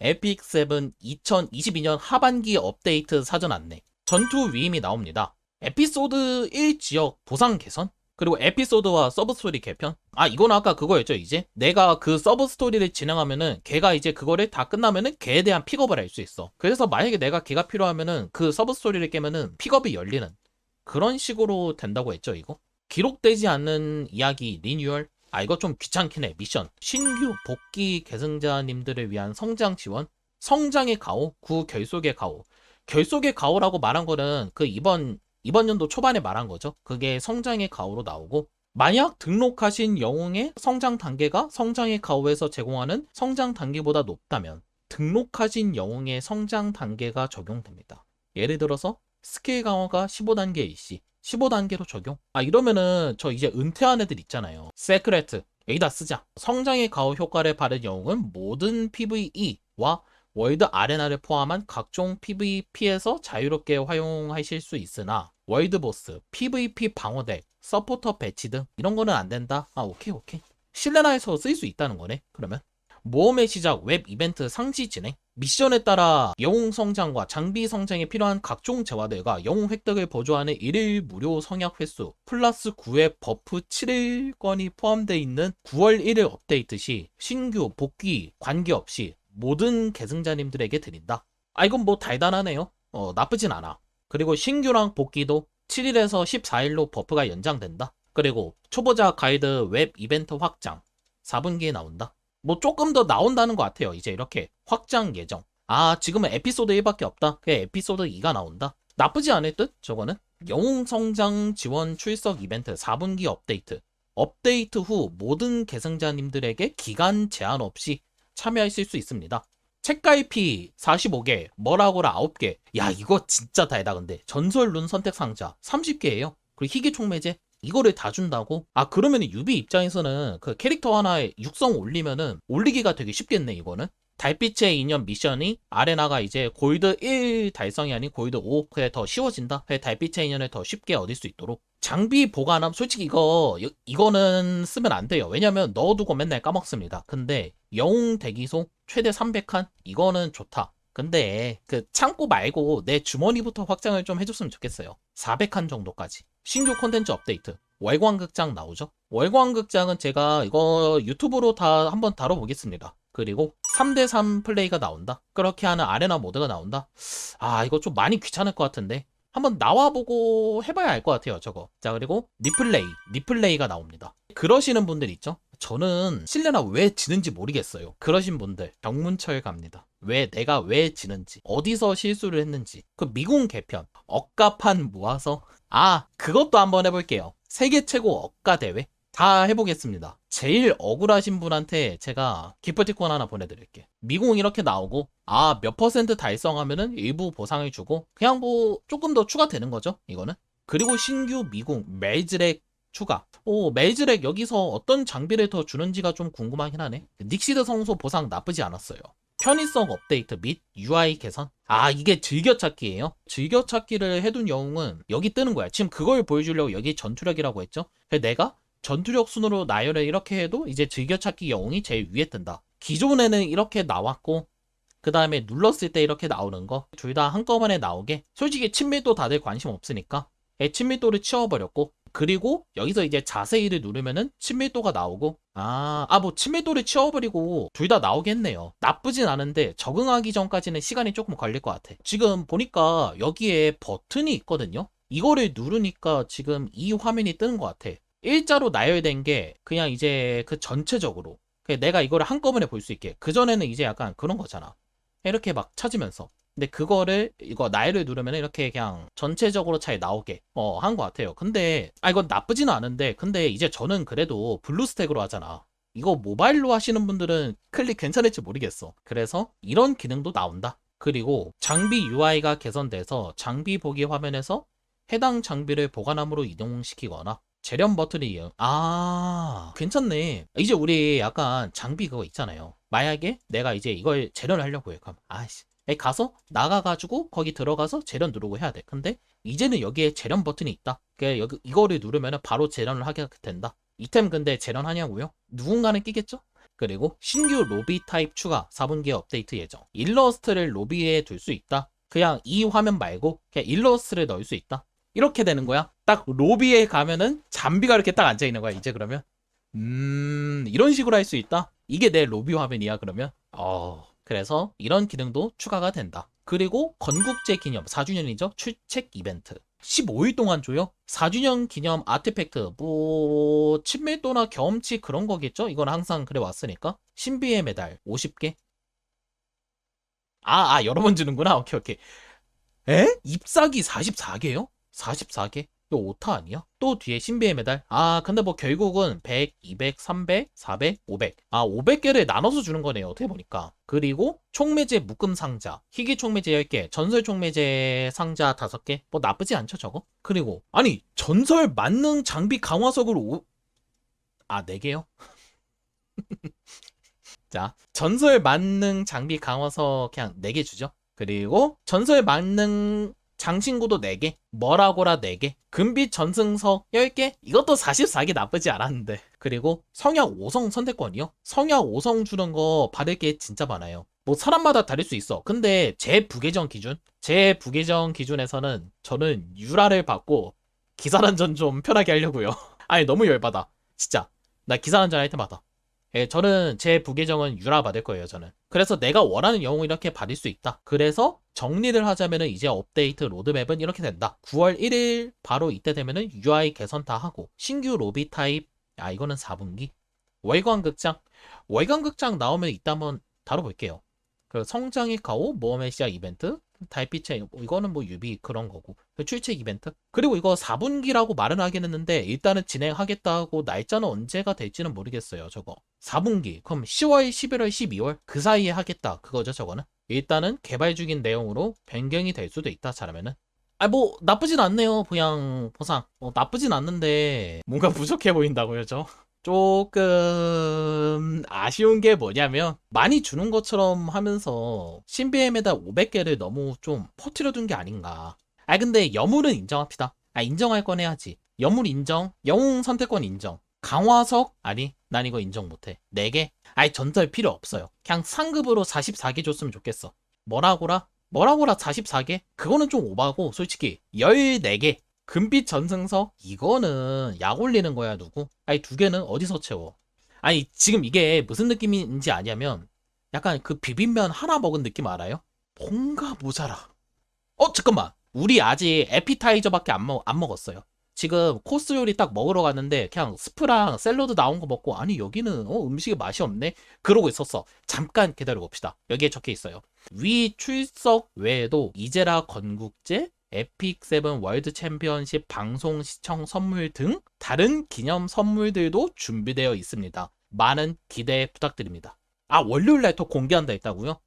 에픽 7 2022년 하반기 업데이트 사전 안내. 전투 위임이 나옵니다. 에피소드 1 지역 보상 개선? 그리고 에피소드와 서브 스토리 개편? 아, 이건 아까 그거였죠, 이제? 내가 그 서브 스토리를 진행하면은 걔가 이제 그거를 다 끝나면은 걔에 대한 픽업을 할 수 있어. 그래서 만약에 내가 걔가 필요하면은 그 서브 스토리를 깨면은 픽업이 열리는 그런 식으로 된다고 했죠, 이거? 기록되지 않는 이야기 리뉴얼? 아, 이거 좀 귀찮긴 해. 미션. 신규 복귀 계승자님들을 위한 성장 지원? 성장의 가오? 구 결속의 가오. 결속의 가오라고 말한 거는 그 이번 이번 연도 초반에 말한 거죠. 그게 성장의 가오로 나오고 만약 등록하신 영웅의 성장 단계가 성장의 가오에서 제공하는 성장 단계보다 높다면 등록하신 영웅의 성장 단계가 적용됩니다. 예를 들어서 스킬 강화가 15단계 일시 15단계로 적용? 아 이러면은 저 이제 은퇴한 애들 있잖아요. 세크레트 여기다 쓰자. 성장의 가오 효과를 받은 영웅은 모든 PVE와 월드 아레나를 포함한 각종 PVP에서 자유롭게 활용하실 수 있으나 월드 보스, PVP 방어덱, 서포터 배치 등 이런 거는 안 된다. 아 오케이 오케이. 실내나에서 쓸 수 있다는 거네. 그러면 모험의 시작 웹 이벤트 상시 진행 미션에 따라 영웅 성장과 장비 성장에 필요한 각종 재화들과 영웅 획득을 보조하는 1일 무료 성약 횟수 플러스 9회 버프 7일권이 포함되어 있는 9월 1일 업데이트 시 신규 복귀 관계없이 모든 계승자님들에게 드린다. 아 이건 뭐 달달하네요. 어 나쁘진 않아. 그리고 신규랑 복귀도 7일에서 14일로 버프가 연장된다. 그리고 초보자 가이드 웹 이벤트 확장 4분기에 나온다. 뭐 조금 더 나온다는 것 같아요. 이제 이렇게 확장 예정. 아 지금은 에피소드 1밖에 없다. 그 에피소드 2가 나온다. 나쁘지 않을 듯 저거는. 영웅 성장 지원 출석 이벤트 4분기 업데이트. 업데이트 후 모든 계승자님들에게 기간 제한 없이 참여하실 수 있습니다. 책갈피 45개, 머라고라 9개. 야, 이거 진짜 달다, 근데. 전설 룬 선택 상자 30개예요. 그리고 희귀 총매제 이거를 다 준다고? 아, 그러면 유비 입장에서는 그 캐릭터 하나에 육성 올리면은 올리기가 되게 쉽겠네, 이거는. 달빛의 인연 미션이 아레나가 이제 골드 1 달성이 아닌 골드 5 그래 더 쉬워진다. 그래 달빛의 인연을 더 쉽게 얻을 수 있도록 장비 보관함 솔직히 이거 이- 이거는 쓰면 안 돼요. 왜냐면 넣어두고 맨날 까먹습니다. 근데 영웅 대기소 최대 300칸 이거는 좋다. 근데 그 창고 말고 내 주머니부터 확장을 좀 해줬으면 좋겠어요. 400칸 정도까지. 신규 콘텐츠 업데이트. 월광극장 나오죠? 월광극장은 제가 이거 유튜브로 다 한번 다뤄보겠습니다. 그리고 3대3 플레이가 나온다. 그렇게 하는 아레나 모드가 나온다. 아, 이거 좀 많이 귀찮을 것 같은데. 한번 나와보고 해봐야 알 것 같아요, 저거. 자, 그리고 리플레이. 리플레이가 나옵니다. 그러시는 분들 있죠? 저는 실내나 왜 지는지 모르겠어요. 그러신 분들, 병문철 갑니다. 왜, 내가 왜 지는지, 어디서 실수를 했는지. 그 미궁 개편, 억가판 모아서. 아, 그것도 한번 해볼게요. 세계 최고 억가 대회? 다 해보겠습니다. 제일 억울하신 분한테 제가 기프티콘 하나 보내드릴게. 미궁 이렇게 나오고, 아, 몇 퍼센트 달성하면은 일부 보상을 주고, 그냥 뭐, 조금 더 추가되는 거죠, 이거는. 그리고 신규 미궁, 멜즈렉 추가. 오, 멜즈렉 여기서 어떤 장비를 더 주는지가 좀 궁금하긴 하네. 닉시드 성소 보상 나쁘지 않았어요. 편의성 업데이트 및 UI 개선. 아, 이게 즐겨찾기예요. 즐겨찾기를 해둔 영웅은 여기 뜨는 거야. 지금 그걸 보여주려고 여기 전투력이라고 했죠. 내가 전투력 순으로 나열을 이렇게 해도 이제 즐겨찾기 영웅이 제일 위에 뜬다. 기존에는 이렇게 나왔고 그 다음에 눌렀을 때 이렇게 나오는 거 둘 다 한꺼번에 나오게 솔직히 친밀도 다들 관심 없으니까 예, 친밀도를 치워버렸고 그리고 여기서 이제 자세히를 누르면은 친밀도가 나오고 아, 아 뭐 친밀도를 치워버리고 둘 다 나오겠네요. 나쁘진 않은데 적응하기 전까지는 시간이 조금 걸릴 것 같아. 지금 보니까 여기에 버튼이 있거든요. 이거를 누르니까 지금 이 화면이 뜨는 것 같아. 일자로 나열된 게 그냥 이제 그 전체적으로 내가 이거를 한꺼번에 볼 수 있게 그전에는 이제 약간 그런 거잖아. 이렇게 막 찾으면서 근데 그거를 이거 나열을 누르면 이렇게 그냥 전체적으로 잘 나오게 어 한 것 같아요. 근데 아 이건 나쁘지는 않은데 근데 이제 저는 그래도 블루스택으로 하잖아. 이거 모바일로 하시는 분들은 클릭 괜찮을지 모르겠어. 그래서 이런 기능도 나온다. 그리고 장비 UI가 개선돼서 장비 보기 화면에서 해당 장비를 보관함으로 이동시키거나 재련 버튼이 이용. 아, 괜찮네. 이제 우리 약간 장비 그거 있잖아요. 만약에 내가 이제 이걸 재련을 하려고 해. 그럼 아씨. 가서 나가가지고 거기 들어가서 재련 누르고 해야 돼. 근데 이제는 여기에 재련 버튼이 있다. 그 여기 이거를 누르면 바로 재련을 하게 된다. 이템 근데 재련하냐고요? 누군가는 끼겠죠? 그리고 신규 로비 타입 추가 4분기에 업데이트 예정. 일러스트를 로비에 둘 수 있다. 그냥 이 화면 말고 그냥 일러스트를 넣을 수 있다. 이렇게 되는 거야. 딱 로비에 가면은 잠비가 이렇게 딱 앉아 있는 거야. 이제 그러면 음 이런 식으로 할 수 있다. 이게 내 로비 화면이야. 그러면 어 그래서 이런 기능도 추가가 된다. 그리고 건국제 기념 4주년이죠. 출첵 이벤트. 15일 동안 줘요. 4주년 기념 아티팩트, 뭐, 친밀도나 경험치 그런 거겠죠? 이건 항상 그래 왔으니까. 신비의 메달 50개. 아, 아, 여러 번 주는구나. 오케이, 오케이. 에? 잎사귀 44개요? 44개? 이거 오타 아니야? 또 뒤에 신비의 메달. 아, 근데 뭐 결국은 100, 200, 300, 400, 500. 아, 500개를 나눠서 주는 거네요. 어떻게 보니까. 그리고 총매제 묶음 상자, 희귀 총매제 10개, 전설 총매제 상자 5개. 뭐 나쁘지 않죠, 저거? 그리고 아니, 전설 만능 장비 강화석을 오... 아, 4개요? 자, 전설 만능 장비 강화석 그냥 4개 주죠. 그리고 전설 만능 장신구도 4개, 머라고라 4개, 금빛 전승석 10개? 이것도 44개 나쁘지 않았는데. 그리고 성약 5성 선택권이요? 성약 5성 주는 거 받을 게 진짜 많아요. 뭐 사람마다 다를 수 있어. 근데 제 부계정 기준, 제 부계정 기준에서는 저는 유라를 받고 기사란전 좀 편하게 하려고요. 아니 너무 열받아. 진짜. 나 기사란전 할 때마다. 예, 저는 제 부계정은 유라 받을 거예요, 저는. 그래서 내가 원하는 영웅 이렇게 받을 수 있다. 그래서 정리를 하자면은 이제 업데이트 로드맵은 이렇게 된다. 9월 1일 바로 이때 되면은 UI 개선 다 하고 신규 로비 타입 아 이거는 4분기 월광 극장 월광 극장 나오면 이따 한번 다뤄볼게요. 그 성장의 가오 모험의 시작 이벤트 달빛의 이거는 뭐 유비 그런 거고. 그 출첵 이벤트? 그리고 이거 4분기라고 말은 하긴 했는데 일단은 진행하겠다 하고 날짜는 언제가 될지는 모르겠어요 저거. 4분기. 그럼 10월 11월 12월 그 사이에 하겠다. 그거죠 저거는? 일단은 개발 중인 내용으로 변경이 될 수도 있다 잘하면은. 아 뭐 나쁘진 않네요 그냥 보상. 어, 나쁘진 않는데 뭔가 부족해 보인다고요 저 조금 아쉬운 게 뭐냐면 많이 주는 것처럼 하면서 메달 500개를 너무 좀 퍼뜨려 둔 게 아닌가. 아 근데 여물은 인정합시다. 아 인정할 건 해야지. 여물 인정, 영웅 선택권 인정. 강화석 아니 난 이거 인정 못해. 4개? 아니 전설 필요 없어요. 그냥 상급으로 44개 줬으면 좋겠어. 뭐라고라? 뭐라고라 44개? 그거는 좀 오바고 솔직히 14개 금빛 전승석 이거는 약 올리는 거야 누구? 아니 두 개는 어디서 채워? 아니 지금 이게 무슨 느낌인지 아냐면 약간 그 비빔면 하나 먹은 느낌 알아요? 뭔가 모자라. 어 잠깐만 우리 아직 에피타이저밖에 안, 먹, 안 먹었어요. 지금 코스 요리 딱 먹으러 갔는데 그냥 스프랑 샐러드 나온 거 먹고 아니 여기는 어, 음식에 맛이 없네 그러고 있었어 잠깐 기다려 봅시다 여기에 적혀 있어요 위 출석 외에도 이제라 건국제 에픽 세븐 월드 챔피언십 방송 시청 선물 등 다른 기념 선물들도 준비되어 있습니다. 많은 기대 부탁드립니다. 아, 월요일 날 또 공개한다 했다고요?